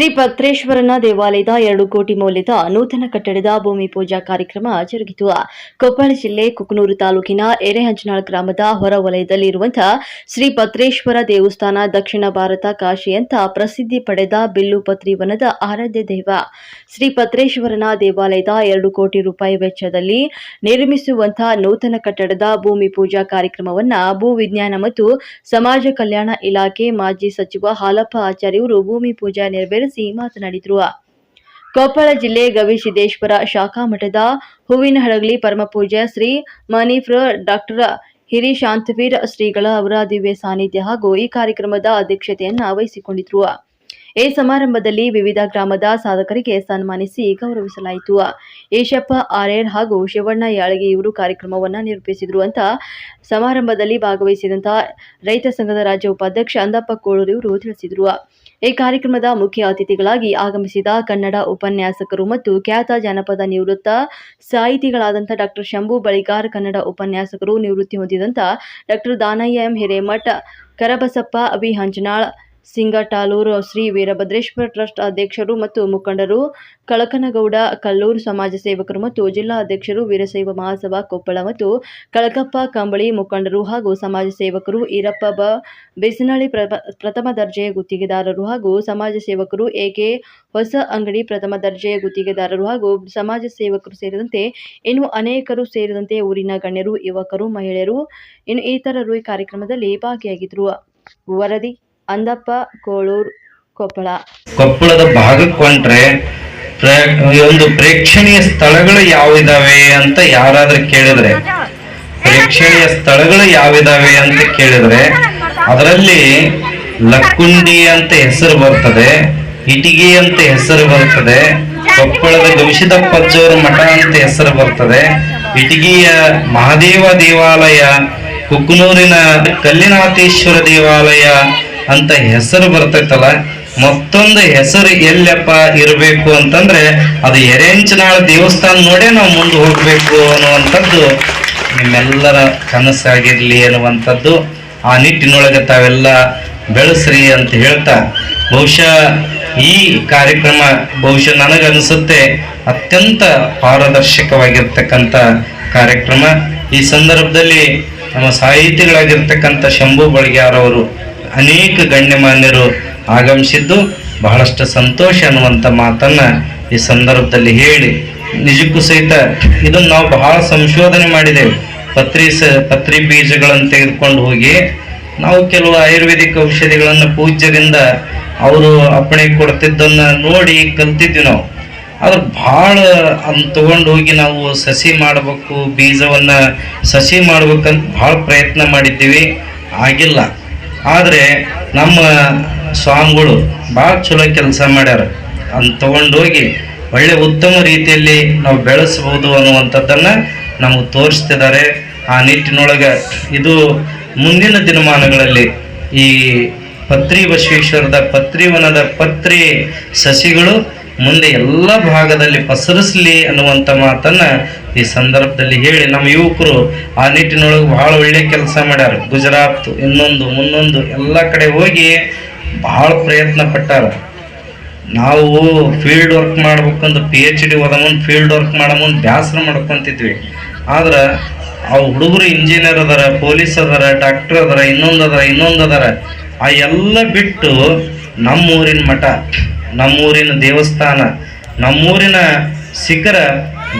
ಶ್ರೀ ಪತ್ರೇಶ್ವರನ ದೇವಾಲಯದ ಎರಡು ಕೋಟಿ ಮೌಲ್ಯದ ನೂತನ ಕಟ್ಟಡದ ಭೂಮಿ ಪೂಜಾ ಕಾರ್ಯಕ್ರಮ ಜರುಗಿತು. ಕೊಪ್ಪಳ ಜಿಲ್ಲೆ ಕುಕನೂರು ತಾಲೂಕಿನ ಎರೆಹಂಚನಾಳ್ ಗ್ರಾಮದ ಹೊರ ವಲಯದಲ್ಲಿರುವಂತಹ ಶ್ರೀ ಪತ್ರೇಶ್ವರ ದೇವಸ್ಥಾನ ದಕ್ಷಿಣ ಭಾರತ ಕಾಶಿ ಅಂತ ಪ್ರಸಿದ್ಧಿ ಪಡೆದ ಬಿಲ್ಲುಪತ್ರಿ ವನದ ಆರಾಧ್ಯ ದೈವ. ಶ್ರೀ ಪತ್ರೇಶ್ವರನ ದೇವಾಲಯದ ಎರಡು ಕೋಟಿ ರೂಪಾಯಿ ವೆಚ್ಚದಲ್ಲಿ ನಿರ್ಮಿಸುವಂತಹ ನೂತನ ಕಟ್ಟಡದ ಭೂಮಿ ಪೂಜಾ ಕಾರ್ಯಕ್ರಮವನ್ನ ಭೂ ವಿಜ್ಞಾನ ಮತ್ತು ಸಮಾಜ ಕಲ್ಯಾಣ ಇಲಾಖೆ ಮಾಜಿ ಸಚಿವ ಹಾಲಪ್ಪ ಆಚಾರ್ಯವರು ಭೂಮಿ ಪೂಜಾ ನೆರವೇರಿಸಿ ಮಾತನಾಡಿದರು. ಕೊಪ್ಪಳ ಜಿಲ್ಲೆ ಗವಿಸಿದ್ದೇಶ್ವರ ಶಾಖಾ ಮಠದ ಹೂವಿನಹಡಗಲಿ ಪರಮಪೂಜ್ಯ ಶ್ರೀ ಮನೀಫ್ರ ಡಾಕ್ಟರ್ ಹಿರಿಶಾಂತವೀರ್ ಶ್ರೀಗಳ ಅವರ ದಿವ್ಯ ಸಾನ್ನಿಧ್ಯ ಹಾಗೂ ಈ ಕಾರ್ಯಕ್ರಮದ ಅಧ್ಯಕ್ಷತೆಯನ್ನು ವಹಿಸಿಕೊಂಡಿದ್ರು. ಈ ಸಮಾರಂಭದಲ್ಲಿ ವಿವಿಧ ಗ್ರಾಮದ ಸಾಧಕರಿಗೆ ಸನ್ಮಾನಿಸಿ ಗೌರವಿಸಲಾಯಿತು. ಏಷಪ್ಪ ಆರ್ಯರ್ ಹಾಗೂ ಶಿವಣ್ಣ ಯಾಳಗಿ ಇವರು ಕಾರ್ಯಕ್ರಮವನ್ನು ನಿರೂಪಿಸಿದ್ರು ಅಂತ ಸಮಾರಂಭದಲ್ಲಿ ಭಾಗವಹಿಸಿದಂತಹ ರೈತ ಸಂಘದ ರಾಜ್ಯ ಉಪಾಧ್ಯಕ್ಷ ಅಂದಪ್ಪ ಕೋಳೂರು ಇವರು ತಿಳಿಸಿದರು. ಈ ಕಾರ್ಯಕ್ರಮದ ಮುಖ್ಯ ಅತಿಥಿಗಳಾಗಿ ಆಗಮಿಸಿದ ಕನ್ನಡ ಉಪನ್ಯಾಸಕರು ಮತ್ತು ಖ್ಯಾತ ಜಾನಪದ ನಿವೃತ್ತ ಸಾಹಿತಿಗಳಾದಂಥ ಡಾಕ್ಟರ್ ಶಂಭು ಬಳಿಗಾರ್, ಕನ್ನಡ ಉಪನ್ಯಾಸಕರು ನಿವೃತ್ತಿ ಹೊಂದಿದಂಥ doctor Danayya M Hiremath, Karabasappa Abhi Hanjanal Singatalur Shri Veerabhadreshwara trust ಅಧ್ಯಕ್ಷರು ಮತ್ತು ಮುಖಂಡರು, ಕಳಕನಗೌಡ ಕಲ್ಲೂರು ಸಮಾಜ ಸೇವಕರು ಮತ್ತು ಜಿಲ್ಲಾ ಅಧ್ಯಕ್ಷರು, ವೀರಶೈವ ಮಹಾಸಭಾ ಕೊಪ್ಪಳ ಮತ್ತು ಕಳಕಪ್ಪ ಕಂಬಳಿ ಮುಖಂಡರು ಹಾಗೂ ಸಮಾಜ ಸೇವಕರು, ಈರಪ್ಪ ಬ ಬಿಸಿನಳ್ಳಿ ಪ್ರಥ- ಪ್ರಥಮ ದರ್ಜೆಯ ಗುತ್ತಿಗೆದಾರರು ಹಾಗೂ ಸಮಾಜ ಸೇವಕರು, ಎಕೆ ಹೊಸ ಅಂಗಡಿ ಪ್ರಥಮ ದರ್ಜೆಯ ಗುತ್ತಿಗೆದಾರರು ಹಾಗೂ ಸಮಾಜ ಸೇವಕರು ಸೇರಿದಂತೆ ಇನ್ನು ಅನೇಕರು ಸೇರಿದಂತೆ ಊರಿನ ಗಣ್ಯರು, ಯುವಕರು, ಮಹಿಳೆಯರು, ಇನ್ನು ಇತರರು ಈ ಕಾರ್ಯಕ್ರಮದಲ್ಲಿ ಭಾಗಿಯಾಗಿದ್ದರು. ವರದಿ ಅಂದಪ್ಪ, ಕೋಳೂರ್, ಕೊಪ್ಪಳ. ಕೊಪ್ಪಳದ ಭಾಗಕ್ಕೆ ಹೊಂಟ್ರೆ ಪ್ರ- ಒಂದು ಪ್ರೇಕ್ಷಣೀಯ ಸ್ಥಳಗಳು ಯಾವಿದಾವೆ ಅಂತ ಯಾರಾದ್ರೂ ಕೇಳಿದ್ರೆ, ಪ್ರೇಕ್ಷಣೀಯ ಸ್ಥಳಗಳು ಯಾವಿದಾವೆ ಅಂತ ಕೇಳಿದ್ರೆ, ಅದರಲ್ಲಿ ಲಕ್ಕುಂಡಿ ಅಂತ ಹೆಸರು ಬರ್ತದೆ, ಇಟಿಗೆ ಅಂತ ಹೆಸರು ಬರ್ತದೆ, ಕೊಪ್ಪಳದ ಗವಿಸಿದಪ್ಪಜ್ಜವರ ಮಠ ಅಂತ ಹೆಸರು ಬರ್ತದೆ, ಇಟಗಿಯ ಮಹಾದೇವ ದೇವಾಲಯ ಕುಕ್ಕನೂರಿನ ಕಲ್ಲಿನಾಥೇಶ್ವರ ದೇವಾಲಯ ಅಂತ ಹೆಸರು ಬರ್ತೈತಲ್ಲ, ಮತ್ತೊಂದು ಹೆಸರು ಎಲ್ಲಪ್ಪ ಇರಬೇಕು ಅಂತಂದ್ರೆ, ಅದು ಎರೆಂಚನಾಳ ದೇವಸ್ಥಾನ ನೋಡೇ ನಾವು ಮುಂದೆ ಹೋಗ್ಬೇಕು ಅನ್ನುವಂಥದ್ದು ನಿಮ್ಮೆಲ್ಲರ ಕನಸಾಗಿರ್ಲಿ ಅನ್ನುವಂಥದ್ದು ಆ ನಿಟ್ಟಿನೊಳಗೆ ತಾವೆಲ್ಲ ಬೆಳೆಸ್ರಿ ಅಂತ ಹೇಳ್ತಾ, ಬಹುಶಃ ಈ ಕಾರ್ಯಕ್ರಮ ಬಹುಶಃ ನನಗನ್ಸುತ್ತೆ ಅತ್ಯಂತ ಪಾರದರ್ಶಕವಾಗಿರ್ತಕ್ಕಂಥ ಕಾರ್ಯಕ್ರಮ. ಈ ಸಂದರ್ಭದಲ್ಲಿ ನಮ್ಮ ಸಾಹಿತಿಗಳಾಗಿರ್ತಕ್ಕಂಥ ಶಂಭು ಬಳಿಗಾರ್ ಅವರು ಅನೇಕ ಗಣ್ಯಮಾನ್ಯರು ಆಗಮಿಸಿದ್ದು ಬಹಳಷ್ಟು ಸಂತೋಷ ಅನ್ನುವಂಥ ಮಾತನ್ನು ಈ ಸಂದರ್ಭದಲ್ಲಿ ಹೇಳಿ ನಿಜಕ್ಕೂ ಸಹಿತ ಇದನ್ನು ನಾವು ಬಹಳ ಸಂಶೋಧನೆ ಮಾಡಿದ್ದೇವೆ. ಪತ್ರಿ ಸ ಪತ್ರಿ ಬೀಜಗಳನ್ನು ತೆಗೆದುಕೊಂಡು ಹೋಗಿ ನಾವು ಕೆಲವು ಆಯುರ್ವೇದಿಕ್ ಔಷಧಿಗಳನ್ನು ಪೂಜ್ಯರಿಂದ ಅವರು ಅಪ್ಪಣೆ ಕೊಡ್ತಿದ್ದನ್ನು ನೋಡಿ ಕಲ್ತಿದ್ವಿ ನಾವು. ಆದ್ರೆ ಭಾಳ ಅದನ್ನ ತಗೊಂಡು ಹೋಗಿ ನಾವು ಸಸಿ ಮಾಡಬೇಕು, ಬೀಜವನ್ನು ಸಸಿ ಮಾಡ್ಬೇಕಂತ ಭಾಳ ಪ್ರಯತ್ನ ಮಾಡಿದ್ದೀವಿ. ಆಗಿಲ್ಲ. ಆದರೆ ನಮ್ಮ ಸ್ವಾಮಿಗಳು ಭಾಳ ಚಲೋ ಕೆಲಸ ಮಾಡ್ಯಾರ. ಅದನ್ನು ತಗೊಂಡೋಗಿ ಒಳ್ಳೆ ಉತ್ತಮ ರೀತಿಯಲ್ಲಿ ನಾವು ಬೆಳೆಸ್ಬೋದು ಅನ್ನುವಂಥದ್ದನ್ನು ನಮಗೆ ತೋರಿಸ್ತಿದ್ದಾರೆ ಆ ನಿಟ್ಟಿನೊಳಗೆ ಇದು ಮುಂದಿನ ದಿನಮಾನಗಳಲ್ಲಿ ಈ ಪತ್ರಿ ಬಸವೇಶ್ವರದ ಪತ್ರಿವನದ ಪತ್ರಿ ಸಸಿಗಳು ಮುಂದೆ ಎಲ್ಲ ಭಾಗದಲ್ಲಿ ಪಸರಿಸಲಿ ಅನ್ನುವಂಥ ಮಾತನ್ನ ಈ ಸಂದರ್ಭದಲ್ಲಿ ಹೇಳಿ ನಮ್ಮ ಯುವಕರು ಆ ನಿಟ್ಟಿನೊಳಗೆ ಬಹಳ ಒಳ್ಳೆ ಕೆಲಸ ಮಾಡ್ಯಾರ. ಗುಜರಾತ್, ಇನ್ನೊಂದು, ಮುನ್ನೊಂದು, ಎಲ್ಲ ಕಡೆ ಹೋಗಿ ಬಹಳ ಪ್ರಯತ್ನ ಪಟ್ಟಾರ. ನಾವು ಫೀಲ್ಡ್ ವರ್ಕ್ ಮಾಡ್ಬೇಕಂದ್ರೆ ಪಿ ಎಚ್ ಡಿ ಓದ ಮುಂದೆ ಫೀಲ್ಡ್ ವರ್ಕ್ ಮಾಡೋ ಮುಂದೆ ಬ್ಯಾಸರ ಮಾಡ್ಕೊತಿದ್ವಿ. ಆದ್ರೆ ಆ ಹುಡುಗರು ಇಂಜಿನಿಯರ್ ಅದಾರ ಪೊಲೀಸ್ ಅದಾರ ಡಾಕ್ಟರ್ ಅದಾರ, ಇನ್ನೊಂದು ಅದಾರ ಇನ್ನೊಂದು ಅದಾರ. ಆ ಎಲ್ಲ ಬಿಟ್ಟು ನಮ್ಮೂರಿನ ಮಠ ನಮ್ಮೂರಿನ ದೇವಸ್ಥಾನ ನಮ್ಮೂರಿನ ಶಿಖರ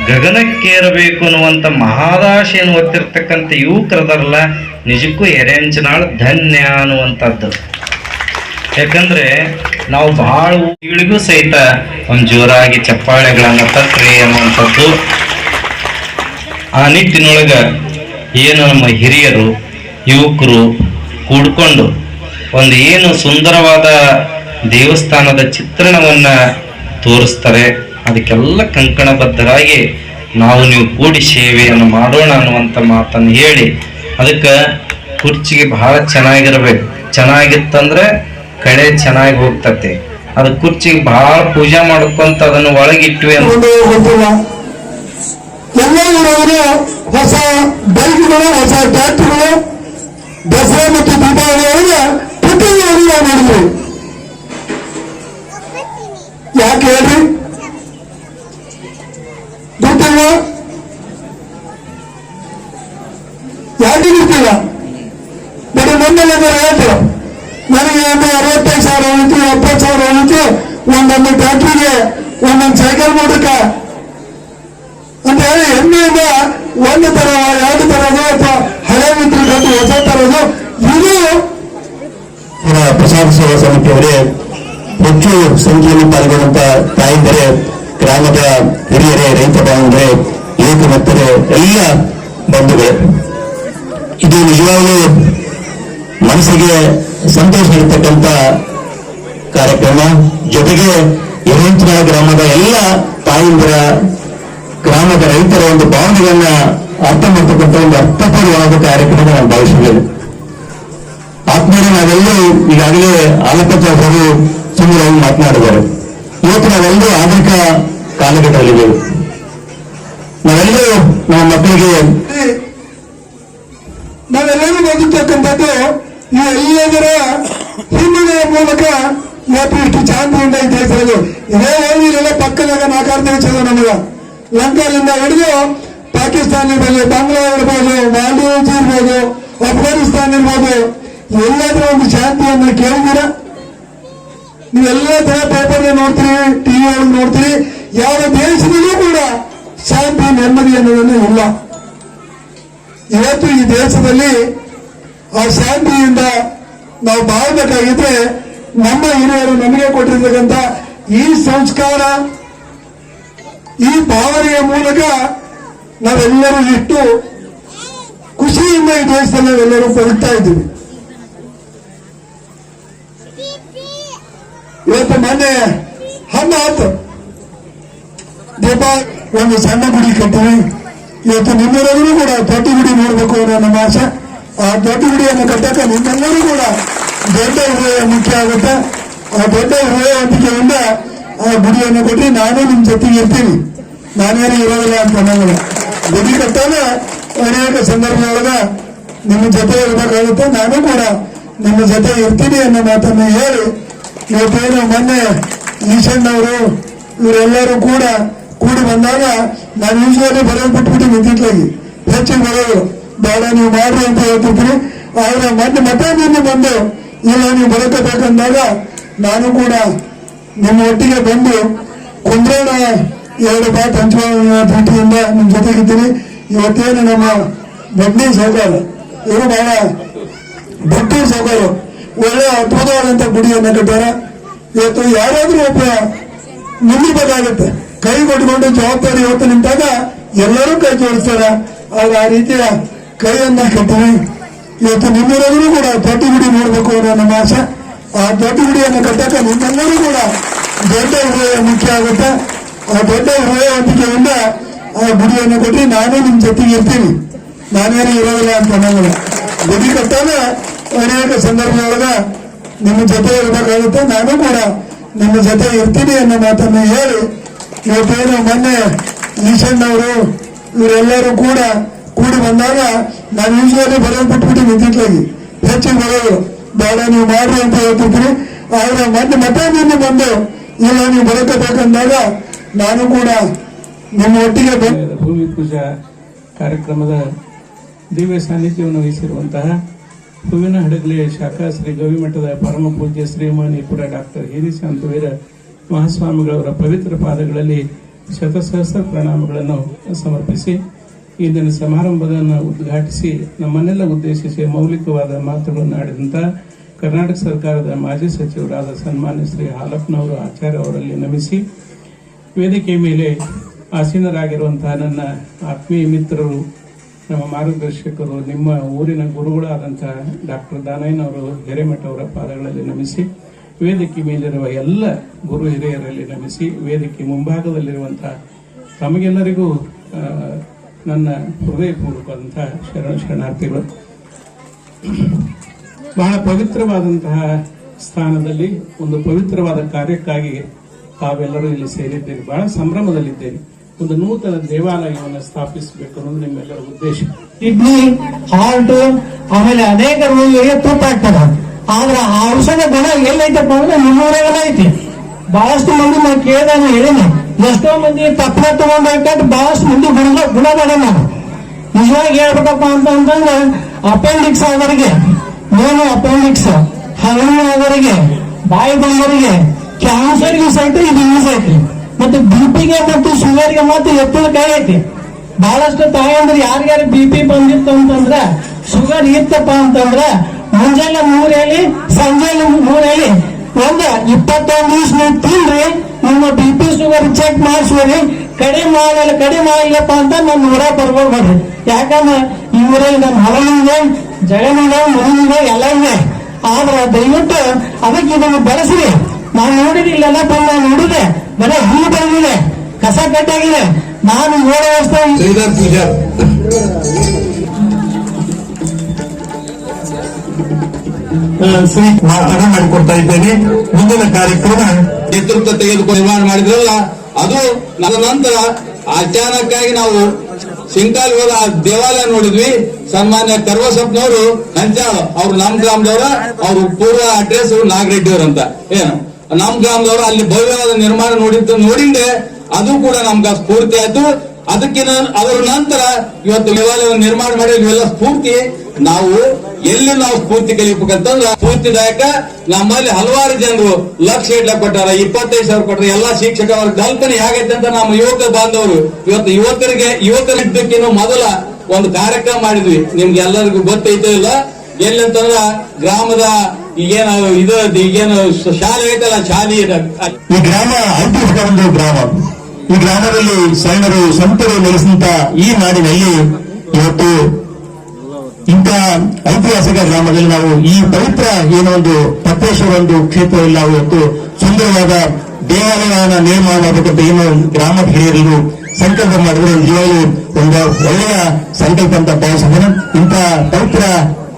ಗಗನಕ್ಕೇರಬೇಕು ಅನ್ನುವಂಥ ಮಹಾದಾಶೆಯನ್ನು ಹೊತ್ತಿರ್ತಕ್ಕಂಥ ಯುವಕರದಾರಲ್ಲ, ನಿಜಕ್ಕೂ ಎರೆಂಚನಾಳ್ ಧನ್ಯ ಅನ್ನುವಂಥದ್ದು. ಯಾಕಂದ್ರೆ ನಾವು ಬಹಳ ಇಳಿಗೂ ಸಹಿತ ಒಂದು ಜೋರಾಗಿ ಚಪ್ಪಾಳೆಗಳನ್ನು ತಟ್ರಿ ಅನ್ನುವಂಥದ್ದು. ಆ ನಿಟ್ಟಿನೊಳಗೆ ಏನು ನಮ್ಮ ಹಿರಿಯರು, ಯುವಕರು ಕೂಡ್ಕೊಂಡು ಒಂದು ಏನು ಸುಂದರವಾದ ದೇವಸ್ಥಾನದ ಚಿತ್ರಣವನ್ನು ತೋರಿಸ್ತಾರೆ. ಅದಕ್ಕೆಲ್ಲ ಕಂಕಣಬದ್ಧರಾಗಿ ನಾವು ನೀವು ಕೂಡಿ ಸೇವೆಯನ್ನು ಮಾಡೋಣ ಅನ್ನುವಂಥ ಮಾತನ್ನು ಹೇಳಿ ಅದಕ್ಕೆ ಕುರ್ಚಿಗೆ ಬಹಳ ಚೆನ್ನಾಗಿರ್ಬೇಕು. ಚೆನ್ನಾಗಿತ್ತಂದ್ರೆ ಕಡೆ ಚೆನ್ನಾಗಿ ಹೋಗ್ತತೆ. ಅದು ಕುರ್ಚಿಗೆ ಬಹಳ ಪೂಜೆ ಮಾಡ್ಕೊಂತ ಅದನ್ನ ಒಳಗಿಟ್ವಿ ಅಂತ. ಹೊಸ ಬೈಕ್ಗಳು, ಹೊಸ ಟ್ಯಾಕ್ಟ್ರಿಗಳು ದಸರಾ ಮತ್ತು ದೀಪಾವಳಿ ಒಳಗೆ ಒಂದು ಅರವತ್ತೈದು ಸಾವಿರ ಉಳಿತು, ಎಪ್ಪತ್ತು ಸಾವಿರ ಉಳಿತು, ಒಂದೊಂದು ಟ್ಯಾಕ್ಟ್ರಿಗೆ ಒಂದೊಂದು ಸೈಕಲ್ ಮೂಲಕ ಅಂತ ಹೇಳಿ ಹೆಮ್ಮೆಯಿಂದ ಒಂದು ತರ ಎರಡು ತರದು ಅಥವಾ ಹಳೆ ಮಿತ್ರ ಕಟ್ಟು ಹೊಸ ತರದು ಇದು ಪುರ ಪ್ರಸಾದ ಸೇವಾ ಸಮಿತಿಯವರೇ ಹೆಚ್ಚು ಸಂಖ್ಯೆಯಲ್ಲಿ ಪಾಲ್ಗೊಂಡಂತ ತಾಯಿಂದರೆ, ಗ್ರಾಮದ ಹಿರಿಯರೇ, ರೈತ ಬಾಂಧವರೇ ಮಕ್ಕಳೇ ಎಲ್ಲ ಬಂಧುಗಳೇ. ಇದು ನಿಜವಾಗಲೂ ಮನಸ್ಸಿಗೆ ಸಂತೋಷ ನೀಡತಕ್ಕಂತ ಕಾರ್ಯಕ್ರಮ. ಜೊತೆಗೆ ಯವಂತರ ಗ್ರಾಮದ ಎಲ್ಲ ತಾಯಿಂದರ, ಗ್ರಾಮದ ರೈತರ ಒಂದು ಭಾವನೆಗಳನ್ನ ಅರ್ಥ ಮಾಡ್ತಕ್ಕಂಥ ಒಂದು ಅರ್ಥಪೂರ್ಣವಾದ ಕಾರ್ಯಕ್ರಮ ನಾನು ಭಾವಿಸಿದ್ದೇನೆ ಆತ್ಮೀಯ ನಾವೆಲ್ಲರೂ ಈಗಾಗಲೇ ಆಲಪತ ಅವರು ಸುಂದರವಾಗಿ ಮಾತನಾಡಿದ್ದಾರೆ. ಇವತ್ತು ನಾವೆಲ್ಲರೂ ಆಧುನಿಕ ಕಾಲಘಟ್ಟದಲ್ಲಿದ್ದೇವೆ. ನಾವೆಲ್ಲರೂ ನಮ್ಮ ಮಕ್ಕಳಿಗೆ ನಾವೆಲ್ಲರೂ ಬದುಕ್ತಕ್ಕಂಥದ್ದು ಈ ಎಲ್ಲದರ ಹಿನ್ನೆಲೆಯ ಮೂಲಕ ಇವತ್ತು ಇಷ್ಟು ಶಾಂತಿಯಿಂದ ದೇಶದಲ್ಲಿ ಇದೇ ಓದಿಲೆಲ್ಲ ಪಕ್ಕದಾಗ ನಾಕಾರ್ತಿ ದೇಶ ನಮಗ. ಲಂಕಾದಿಂದ ಹಿಡಿದು ಪಾಕಿಸ್ತಾನ ಇರ್ಬೋದು ಬಾಂಗ್ಲಾ ಇರ್ಬೋದು, ಮಾಲ್ಡೀವ್ಸ್ ಇರ್ಬೋದು, ಅಫ್ಘಾನಿಸ್ತಾನ ಇರ್ಬೋದು, ಎಲ್ಲಾದ್ರೂ ಒಂದು ಶಾಂತಿಯನ್ನು ಕೇಳಿದ್ದೀರಾ? ನೀವೆಲ್ಲ ತರ ಪೇಪರ್ ನೋಡ್ತೀರಿ ಟಿವಿ ನೋಡ್ತೀರಿ, ಯಾವ ದೇಶದಲ್ಲೂ ಕೂಡ ಶಾಂತಿ ನೆಮ್ಮದಿ ಅನ್ನೋದನ್ನು ಇಲ್ಲ. ಇವತ್ತು ಈ ದೇಶದಲ್ಲಿ ಆ ಶಾಂತಿಯಿಂದ ನಾವು ಬಾಳ್ಬೇಕಾಗಿದ್ರೆ ನಮ್ಮ ಹಿರಿಯರು ನಮಗೆ ಕೊಟ್ಟಿರ್ತಕ್ಕಂಥ ಈ ಸಂಸ್ಕಾರ, ಈ ಭಾವನೆಯ ಮೂಲಕ ನಾವೆಲ್ಲರೂ ಇಟ್ಟು ಖುಷಿಯಿಂದ ಈ ದೇಶದಲ್ಲಿ ನಾವೆಲ್ಲರೂ ಬದುಕ್ತಾ ಇದ್ದೀವಿ. ಇವತ್ತು ಮೊನ್ನೆ ಹಣ್ಣು ಆತು ದೀಪ, ಒಂದು ಸಣ್ಣ ಗುಡಿ ಕಟ್ಟಿವಿ ಇವತ್ತು ನಿಮ್ಮೆಲ್ಲರೂ ಕೂಡ ದೊಡ್ಡ ಗುಡಿ ನೋಡ್ಬೇಕು ಅನ್ನೋ ನಮ್ಮ ಆಸೆ. ಆ ದೊಡ್ಡ ಗುಡಿಯನ್ನು ಕಟ್ಟಕ್ಕೆ ನಿಮ್ಮೆಲ್ಲರೂ ಕೂಡ ದೊಡ್ಡ ಹೃದಯ ಮುಖ್ಯ ಆಗುತ್ತೆ. ಆ ದೊಡ್ಡ ಹೃದಯ ಹೊಂದಿಕೆಯಿಂದ ಆ ಗುಡಿಯನ್ನು ಕೊಟ್ಟು ನಾನು ನಿಮ್ ಜೊತೆಗೆ ಇರ್ತೀನಿ. ನಾನೇನು ಇರೋದಿಲ್ಲ ಅಂತ ಅನ್ನೋದಿಲ್ಲ. ಗುಡಿ ಕಟ್ಟಾಗ ಅನೇಕ ಸಂದರ್ಭದೊಳಗ ನಿಮ್ಮ ಜೊತೆ ಇರಬೇಕಾಗುತ್ತೆ. ನಾನು ಕೂಡ ನಿಮ್ಮ ಜೊತೆ ಇರ್ತೀನಿ ಅನ್ನೋ ಮಾತನ್ನು ಹೇಳಿ ಇವತ್ತೇನು ಮೊನ್ನೆ ಈಶಣ್ಣವರು ಇವರೆಲ್ಲರೂ ಕೂಡ ಕೂಡಿ ಬಂದಾಗ ನಾನು ಯೂಶ್ವಲಿ ಬರೋದು ಬಿಟ್ಬಿಟ್ಟು ನಿಂತಿದ್ಲಾಗಿ ಹೆಚ್ಚಿಗೆ ಬರೋದು ಬೇಡ ನೀವು ಮಾಡ್ರಿ ಅಂತ ಹೇಳ್ತಿದ್ರಿ. ಆದ್ರೆ ಮತ್ತೆ ಮತ್ತೆ ನಿನ್ನೆ ಬಂದು, ಇಲ್ಲ, ನೀವು ಬದುಕಬೇಕಂದಾಗ ನಾನು ಕೂಡ ನಿಮ್ಮ ಒಟ್ಟಿಗೆ ಬಂದು ಕುಂದ್ರೋಣ ಎರಡು ಬಾತ್ ಹಂಚುವ ದೃಷ್ಟಿಯಿಂದ ನಿಮ್ಮ ಜೊತೆಗಿದ್ದೀನಿ. ಇವತ್ತೇನು ನಮ್ಮ ಬಡ್ಡಿ ಸೌಕರ್ಯ ಇವರು ಬಹಳ ಭಕ್ತಿ ಸೌಕರ್ಯ ಒಳ್ಳೆ ಅದ್ಭುತವಾದಂತ ಗುಡಿಯನ್ನು ಕಟ್ಟಾರ ಇವತ್ತು ಯಾರಾದರೂ ಒಬ್ಬ ನಿಲ್ಲಬೇಕಾಗುತ್ತೆ. ಕೈ ಕೊಟ್ಕೊಂಡು ಜವಾಬ್ದಾರಿ ಇವತ್ತು ನಿಂತಾಗ ಎಲ್ಲರೂ ಕೈ ಜೋಡಿಸ್ತಾರ. ಆಗ ಆ ರೀತಿಯ ಕೈಯನ್ನ ಕಟ್ಟಿವಿ ಇವತ್ತು ನಿಮ್ಮೆಲ್ಲರೂ ಕೂಡ ದೊಡ್ಡ ಗುಡಿ ನೋಡಬೇಕು ಅನ್ನೋ ನಮ್ಮ ಆಸೆ. ಆ ದೊಡ್ಡ ಗುಡಿಯನ್ನು ಕಟ್ಟಕ್ಕೆ ನಿಮ್ಮೆಲ್ಲರೂ ಕೂಡ ದೊಡ್ಡ ಹೃದಯ ಮುಖ್ಯ ಆಗುತ್ತೆ. ಆ ದೊಡ್ಡ ಹೃದಯ ಆ ಗುಡಿಯನ್ನು ಕೊಟ್ಟು ನಾನೇ ನಿಮ್ಮ ಜೊತೆಗೆ ಇರ್ತೀನಿ. ನಾನೇನು ಇರೋದಿಲ್ಲ ಅಂತ ಅನ್ನೋದಿಲ್ಲ. ಗುಡಿ ಕಟ್ಟಾಗ ಅನೇಕ ಸಂದರ್ಭದೊಳಗ ನಿಮ್ಮ ಜೊತೆ ಇರಬೇಕಾಗುತ್ತೆ. ನಾನು ಕೂಡ ನಿಮ್ಮ ಜೊತೆ ಇರ್ತೀನಿ ಅನ್ನೋ ಮಾತನ್ನು ಹೇಳಿ ಇವತ್ತೇನು ಮೊನ್ನೆ ಅವರು ಇವರೆಲ್ಲರೂ ಕೂಡ ಕೂಡಿ ಬಂದಾಗ ನಾನು ಯೂಶ್ವಲಿ ಬರೋದು ಬಿಟ್ಬಿಟ್ಟು ನಿಂತಿಟ್ಲಾಗಿ ಹೆಚ್ಚಿಗೆ ಬರೋದು. ಬೇಡ, ನೀವು ಮಾಡ್ರಿ ಅಂತ ಹೇಳ್ತಿದ್ರಿ ಆದ್ರೆ ಮತ್ತೆ ಮತ್ತೆ ನಿನ್ನೆ ಬಂದು, ಇಲ್ಲ, ನೀವು ಬದುಕಬೇಕಂದಾಗ ನಾನು ಕೂಡ ನಿಮ್ಮ ಒಟ್ಟಿಗೆ ಭೂಮಿ ಪೂಜಾ ಕಾರ್ಯಕ್ರಮದ ದಿವ್ಯ ಸಾನ್ನಿಧ್ಯವನ್ನು ವಹಿಸಿರುವಂತಹ ಹೂವಿನ ಹಡಗಲಿ ಶಾಖಾ ಶ್ರೀ ಗವಿಮಠದ ಪರಮ ಪೂಜ್ಯ ಶ್ರೀಮಾನಿಪುರ ಡಾಕ್ಟರ್ ಹಿರಿಶಾಂತವೀರ ಮಹಾಸ್ವಾಮಿಗಳವರ ಪವಿತ್ರ ಪಾದಗಳಲ್ಲಿ ಶತಸಹಸ್ರ ಪ್ರಣಾಮಗಳನ್ನು ಸಮರ್ಪಿಸಿ ಇಂದಿನ ಸಮಾರಂಭವನ್ನು ಉದ್ಘಾಟಿಸಿ ನಮ್ಮನ್ನೆಲ್ಲ ಉದ್ದೇಶಿಸಿ ಮೌಲಿಕವಾದ ಮಾತುಗಳನ್ನು ಆಡಿದಂಥ ಕರ್ನಾಟಕ ಸರ್ಕಾರದ ಮಾಜಿ ಸಚಿವರಾದ ಸನ್ಮಾನ್ಯ ಶ್ರೀ ಹಾಲಪ್ಪನವರು ಆಚಾರ್ಯ ಅವರಲ್ಲಿ ನಮಿಸಿ ವೇದಿಕೆ ಮೇಲೆ ಆಸೀನರಾಗಿರುವಂತಹ ನನ್ನ ಆತ್ಮೀಯ ಮಿತ್ರರು, ನಮ್ಮ ಮಾರ್ಗದರ್ಶಕರು, ನಿಮ್ಮ ಊರಿನ ಗುರುಗಳಾದಂತಹ ಡಾಕ್ಟರ್ ದಾನಯ್ಯನವರು ಹಿರೇಮಠ ಅವರ ಪಾದಗಳಲ್ಲಿ ನಮಿಸಿ ವೇದಿಕೆ ಮೇಲಿರುವ ಎಲ್ಲ ಗುರು ಹಿರಿಯರಲ್ಲಿ ನಮಿಸಿ ವೇದಿಕೆ ಮುಂಭಾಗದಲ್ಲಿರುವಂತಹ ತಮಗೆಲ್ಲರಿಗೂ ನನ್ನ ಹೃದಯಪೂರ್ವಕವಾದಂತಹ ಶರಣ ಶರಣಾರ್ಥಿಗಳು. ಬಹಳ ಪವಿತ್ರವಾದಂತಹ ಸ್ಥಾನದಲ್ಲಿ ಒಂದು ಪವಿತ್ರವಾದ ಕಾರ್ಯಕ್ಕಾಗಿ ತಾವೆಲ್ಲರೂ ಇಲ್ಲಿ ಸೇರಿದ್ದೇವೆ ಬಹಳ ಸಂಭ್ರಮದಲ್ಲಿದ್ದೇವೆ ಒಂದು ನೂತನ ದೇವಾಲಯವನ್ನು ಸ್ಥಾಪಿಸಬೇಕು ಅನ್ನೋದು ನಿಮ್ಮೆಲ್ಲರ ಉದ್ದೇಶ. ಕಿಡ್ನಿ ಹಾರ್ಟ್ ಆಮೇಲೆ ಅನೇಕ ರೋಗಿಗಳಿಗೆ ತುತ್ತಾಗ್ತದ ಆದ್ರೆ ಆ ಔಷಧ ಗುಣ ಎಲ್ಲೈತಪ್ಪ ಅಂದ್ರೆ ನಿಮ್ಮೂರಾಗನ ಐತಿ. ಬಹಳಷ್ಟು ಮಂದಿ ನಾನು ಕೇಳಿದ ಎಷ್ಟೋ ಮಂದಿ ತಪ್ಪ ತಗೊಂಡ್ ಹೋಗ್ಬಿಟ್ಟು ಬಹಳಷ್ಟು ಮಂದಿ ಗುಣ ಗುಣ ಮಾಡಲ್ಲ ನಾನು ನಿಜವಾಗಿ ಹೇಳ್ಬೇಕಪ್ಪ ಅಂತ ಅಂತಂದ್ರೆ ಅಪೆಂಡಿಕ್ಸ್ ಆದವರಿಗೆ ಏನು ಅಪೆಂಡಿಕ್ಸ್ ಹಗಲು ಆದವರಿಗೆ ಬಾಯಿ ಬಂದವರಿಗೆ ಕ್ಯಾನ್ಸರ್ಗೆ ಸಹಿತ ಇದು ಯೂಸ್ ಐತಿ ಮತ್ತೆ ಬಿ ಪಿಗೆ ಮತ್ತು ಶುಗರ್ಗೆ ಮತ್ತು ಎತ್ತಿನ ಕೈ ಐತಿ ಬಹಳಷ್ಟು ತಾಯಂದ್ರೆ ಯಾರ್ಯಾರು ಬಿ ಪಿ ಬಂದಿತ್ತು ಅಂತಂದ್ರೆ ಶುಗರ್ ಇತ್ತಪ್ಪ ಅಂತಂದ್ರೆ, ಮುಂಜಾನೆ ಮೂರ್ ಹೇಳಿ ಸಂಜೆ ಮೂರ್ ಹೇಳಿ ಒಂದು ಇಪ್ಪತ್ತೊಂದು ದಿವಸ ನೀವು ತಿನ್ರಿ ನಿಮ್ಮ ಬಿ ಪಿ ಶುಗರ್ ಚೆಕ್ ಮಾಡಿಸ್ರಿ ಕಡಿಮೆ ಆಗಲ್ಲ ಕಡಿಮೆ ಆಗಿಲ್ಲಪ್ಪ ಅಂತ ನಮ್ಮ ಊರ ಬರ್ಕೊಳ್ಬೇಡ್ರಿ ಯಾಕಂದ್ರೆ ಈ ಊರಲ್ಲಿ ನಮ್ಮ ಹೊಲನಿದೆ ಜಗನಿಂದ ಮನಿಂದ ಎಲ್ಲ ಇದೆ. ಆದ್ರೆ ದಯವಿಟ್ಟು ಅದಕ್ಕೆ ಇದನ್ನು ಬೆಳೆಸ್ರಿ. ನಾನು ನೋಡಿದಿಲ್ಲ ಇಲ್ಲೆಲ್ಲ ಬಂದು ನಾನು ನೋಡಿದೆ ಬರೀ ಹೂ ಬಂದಿದೆ, ಕಸ ಕಟ್ಟಾಗಿದೆ. ನಾನು ಏಳು ವರ್ಷ ಪೂಜಾರ್. ಶ್ರೀ ಮಾತನ್ನ ಮಾಡಿಕೊಡ್ತಾ ಇದ್ದೇನೆ. ಮುಂದಿನ ಕಾರ್ಯಕ್ರಮ ನೇತೃತ್ವ ತೆಗೆದುಕೊಂಡು ನಿರ್ಮಾಣ ಮಾಡಿದ್ರಲ್ಲ, ಅದು ನನ್ನ ನಂತರ ಅಚಾನಕ್ಕಾಗಿ ನಾವು ಸಿಂಕಾಲ್ ಹೋದ ದೇವಾಲಯ ನೋಡಿದ್ವಿ. ಸನ್ಮಾನ್ಯ ಕರ್ವಸಪ್ನವರು ಹಂಚ ಅವ್ರು ನಮ್ ಗ್ರಾಮದವರ, ಅವ್ರ ಪೂರ್ವ ಅಡ್ರೆಸ್ ನಾಗರೆಡ್ಡಿ ಅವ್ರ ಅಂತ ಏನು? ನಮ್ ಗ್ರಾಮದವರು ಅಲ್ಲಿ ಭವ್ಯವಾದ ನಿರ್ಮಾಣ ನೋಡಿದ್ದು, ನೋಡಿಂದೆ ಅದು ಕೂಡ ನಮ್ಗ ಸ್ಫೂರ್ತಿ ಆಯ್ತು. ಅದಕ್ಕಿಂತ ಅದರ ನಂತರ ಇವತ್ತು ದೇವಾಲಯ ನಿರ್ಮಾಣ ಮಾಡಿ ಇವೆಲ್ಲ ಸ್ಫೂರ್ತಿ. ನಾವು ಎಲ್ಲಿ ನಾವು ಸ್ಫೂರ್ತಿ ಕಲಿಬೇಕಂತಂದ್ರ ಸ್ಫೂರ್ತಿದಾಯಕ ನಮ್ಮಲ್ಲಿ ಹಲವಾರು ಜನರು ಲಕ್ಷ ಇಡ್ಲ ಕೊಟ್ಟಾರ, ಇಪ್ಪತ್ತೈದು ಸಾವಿರ ಕೊಟ್ಟರೆ ಎಲ್ಲಾ ಶಿಕ್ಷಕ ಅವ್ರ ಕಲ್ಪನೆ ಹೇಗೈತೆ ಅಂತ ನಮ್ಮ ಯುವಕ ಬಾಂಧವರು. ಇವತ್ತು ಯುವಕರಿಗೆ ಯುವಕರಿದ್ದಕ್ಕಿಂತ ಮೊದಲ ಒಂದು ಕಾರ್ಯಕ್ರಮ ಮಾಡಿದ್ವಿ. ನಿಮ್ಗೆ ಎಲ್ಲರಿಗೂ ಗೊತ್ತೈತೋ ಇಲ್ಲ ಎಲ್ಲಿ ಅಂತಂದ್ರ ಗ್ರಾಮದ ಈಗೇನು ಇದು ಈಗೇನು ಶಾಲೆ ಐತಲ್ಲ, ಶಾಲೆ ಈ ಗ್ರಾಮ ಒಂದು ಗ್ರಾಮ. ಈ ಗ್ರಾಮದಲ್ಲಿ ಶರಣರು ಸಂತರು ನೆಲೆಸಿದಂತ ಈ ನಾಡಿನಲ್ಲಿ ಇವತ್ತು ಇಂಥ ಐತಿಹಾಸಿಕ ಗ್ರಾಮದಲ್ಲಿ ನಾವು ಈ ಪವಿತ್ರ ಏನೋ ಒಂದು ತಪ್ಪೇಶ್ವರ ಒಂದು ಕ್ಷೇತ್ರದಲ್ಲಿ ನಾವು ಇವತ್ತು ಸುಂದರವಾದ ದೇವಾಲಯನ ನಿರ್ಮಾಣ ಮಾಡಬೇಕಂತ ಏನು ಗ್ರಾಮ ಹಿರಿಯರು ಸಂಕಲ್ಪ ಮಾಡಿದ್ರೆ. ನಿಜವಾಗ್ಲೂ ಒಂದು ಒಳ್ಳೆಯ ಸಂಕಲ್ಪ ಅಂತ ಭಾವಿಸಿದ್ರೆ ಇಂಥ ಪವಿತ್ರ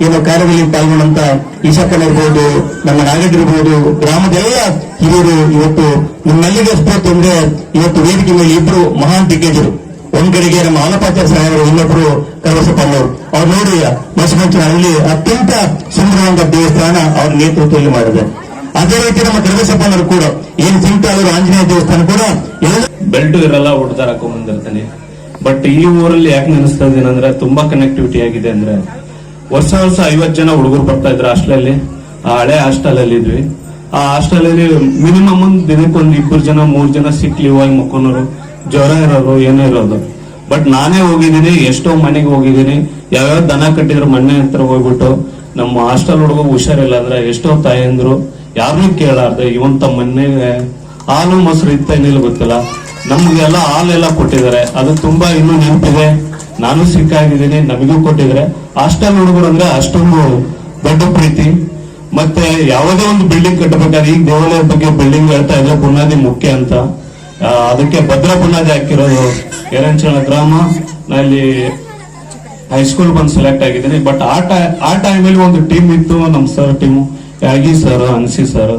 ಏನು ಕಾರ್ಯದಲ್ಲಿ ಪಾಲ್ಗೊಂಡಂತ ಈಶಕ್ಕನಿರ್ಬೋದು ನಮ್ಮ ನಾಗರಿಕರಿರ್ಬೋದು ಗ್ರಾಮದ ಎಲ್ಲ ಹಿರಿಯರು ಇವತ್ತು ನಿಮ್ಮೆಲ್ಲಿಗೆ ಸ್ಫೂರ್ತಿ ಅಂದ್ರೆ ಇವತ್ತು ವೇದಿಕೆ ಮೇಲೆ ಇಬ್ರು ಮಹಾನ್ ದಿಗ್ಗಜರು. ಒಂದ್ ಕಡೆಗೆ ನಮ್ಮ ಆನಪಾಚ ಸಾಹೇಬರು ಇನ್ನೊಬ್ರು ಕರವಸಪ್ಪನವರು ಅವ್ರು ನೋಡಿ ಮಸಮಂಚನಲ್ಲಿ ಅತ್ಯಂತ ಸುಂದರವಾದ ದೇವಸ್ಥಾನ ಅವ್ರ ನೇತೃತ್ವದಲ್ಲಿ ಮಾಡಿದೆ. ಅದೇ ರೀತಿ ನಮ್ಮ ಕರವಸಪ್ಪನವರು ಕೂಡ, ಏನ್ ಸಿಂಟಾಲೂರು ಆಂಜನೇಯ ದೇವಸ್ಥಾನ ಕೂಡ ಬೆಲ್ಟ್ ಇರಲ್ಲ ಹುಡ್ತಾರ ಬಟ್ ಈ ಊರಲ್ಲಿ ಯಾಕೆ ನೆನೆಸ್ತಾ ಇದ್ದೀನಿ ತುಂಬಾ ಕನೆಕ್ಟಿವಿಟಿ ಆಗಿದೆ ಅಂದ್ರೆ, ವರ್ಷ ವರ್ಷ ಐವತ್ ಜನ ಹುಡುಗರು ಬರ್ತಾ ಇದ್ರು ಹಾಸ್ಟೆಲಲ್ಲಿ. ಆ ಹಳೆ ಹಾಸ್ಟೆಲ್ ಅಲ್ಲಿ ಇದ್ವಿ. ಆ ಹಾಸ್ಟೆಲ್ ಅಲ್ಲಿ ಮಿನಿಮಮ್ ಒಂದ್ ದಿನಕ್ಕೊಂದ್ ಇಬ್ಬರು ಜನ, ಮೂರ್ ಜನ ಸಿಕ್ಲಿ ಲೀವ್ ಆಗಿ ಜ್ವರ ಇರೋದು, ಏನೋ ಇರೋದು. ಬಟ್ ನಾನೇ ಹೋಗಿದ್ದೀನಿ, ಎಷ್ಟೋ ಮನೆಗೆ ಹೋಗಿದ್ದೀನಿ. ಯಾವ್ಯಾವ ದನ ಕಟ್ಟಿದ್ರು ಮನೆ ಹತ್ರ ಹೋಗ್ಬಿಟ್ಟು, ನಮ್ಮ ಹಾಸ್ಟೆಲ್ ಹುಡುಗ ಹುಷಾರಿಲ್ಲ ಅಂದ್ರೆ ಎಷ್ಟೋ ತಾಯಂದ್ರು ಯಾರನ್ನೂ ಕೇಳಾರ್ದೆ, ಇವನ್ ತಮ್ಮ ಮನೆಗೆ ಹಾಲು ಮೊಸರು ಇತ್ತೇನಿಲ್ಲ ಗೊತ್ತಿಲ್ಲ. ನಮ್ಗೆಲ್ಲ ಹಾಲೆಲ್ಲ ಕೊಟ್ಟಿದ್ದಾರೆ. ಅದು ತುಂಬಾ ಇನ್ನೂ ನೆನಪಿದೆ. ನಾನು ಸಿಕ್ಕಾಗಿದ್ದೀನಿ ನಮಗೂ ಕೊಟ್ಟಿದ್ರೆ ಹಾಸ್ಟೆಲ್ ಹುಡುಗರು ಅಂದ್ರೆ ಅಷ್ಟೊಂದು ದೊಡ್ಡ ಪ್ರೀತಿ. ಮತ್ತೆ ಯಾವುದೇ ಒಂದು ಬಿಲ್ಡಿಂಗ್ ಕಟ್ಟಬೇಕಾದ್ರೆ ಈಗ ದೇವಾಲಯದ ಬಗ್ಗೆ ಬಿಲ್ಡಿಂಗ್ ಹೇಳ್ತಾ ಇದ್ರೆ ಬುನಾದಿ ಮುಖ್ಯ ಅಂತ. ಅದಕ್ಕೆ ಭದ್ರ ಬುನಾದಿ ಹಾಕಿರೋದು ಎರಂಚಳ ಗ್ರಾಮ. ನಲ್ಲಿ ಹೈಸ್ಕೂಲ್ ಬಂದು ಸೆಲೆಕ್ಟ್ ಆಗಿದ್ದೀನಿ. ಬಟ್ ಆ ಟೈ ಆ ಟೈಮಲ್ಲಿ ಒಂದು ಟೀಮ್ ಇತ್ತು ನಮ್ಮ ಸರ್ ಟೀಮು ಯಾಗಿ ಸರ್ ಅನ್ಸಿ ಸರ್